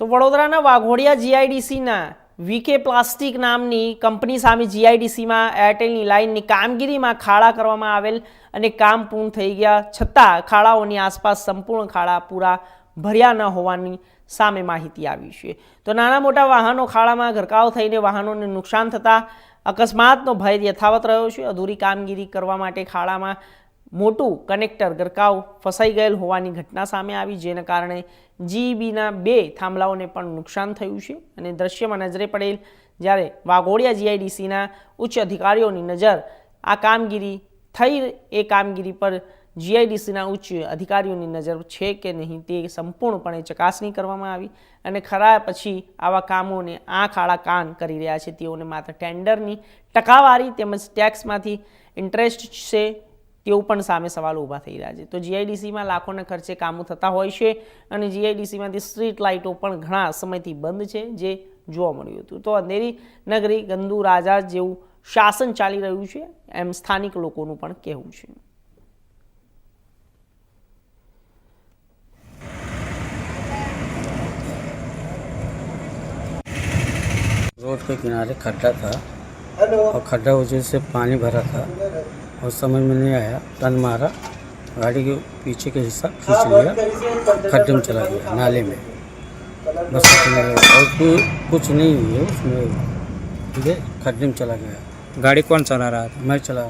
તો વડોદરાના વાઘોડિયા જીઆઈડીસીના વીકે પ્લાસ્ટિક નામની કંપની સામે જીઆઈડીસીમાં એરટેલની લાઇનની કામગીરીમાં ખાડા કરવામાં આવેલ અને કામ પૂર્ણ થઈ ગયા છતાં ખાડાઓની આસપાસ સંપૂર્ણ ખાડા પૂરા ભર્યા ન હોવાની સામે માહિતી આવી છે. તો નાના મોટા વાહનો ખાડામાં ગરકાવ થઈને વાહનોને નુકસાન થતાં અકસ્માતનો ભય યથાવત રહ્યો છે. અધૂરી કામગીરી કરવા માટે ખાડામાં મોટું કનેક્ટર ગરકાવ ફસાઈ ગયેલ હોવાની ઘટના સામે આવી, જેના કારણે જીઈબીના બે થાંભલાઓને પણ નુકસાન થયું છે. અને દ્રશ્યમાં નજરે પડેલ જ્યારે વાઘોડિયા જીઆઈડીસીના ઉચ્ચ અધિકારીઓની નજર આ કામગીરી થઈ, એ કામગીરી પર જીઆઈડીસીના ઉચ્ચ અધિકારીઓની નજર છે કે નહીં, તે સંપૂર્ણપણે ચકાસણી કરવામાં આવી અને ખરા પછી આવા કામોને આંખ આળા કાન કરી રહ્યા છે. તેઓને માત્ર ટેન્ડરની ટકાવારી તેમજ ટેક્સમાંથી ઇન્ટરેસ્ટ છે તેવું પણ સામે સવાલ ઊભા થઈ રહ્યા છે તો જીઆઈડીસીમાં લાખોના ખર્ચે કામો થતા હોય છે અને જીઆઈડીસીમાંથી સ્ટ્રીટ લાઇટો પણ ઘણા સમયથી બંધ છે જે જોવા મળ્યું હતું તો અંધેરી નગરી ગંદુ રાજા જેવું શાસન ચાલી રહ્યું છે એમ સ્થાનિક લોકોનું પણ કહેવું છે रोड के किनारे खड्डा था और खड्डा वजह से पानी भरा था और समझ में नहीं आया टन मारा गाड़ी के पीछे के हिस्सा खींच लिया खड्डे में चला गया नाले में। बस और कोई कुछ नहीं हुई है उसमें। ठीक है खड्डे में चला गया। गाड़ी कौन चला रहा था? मैं चला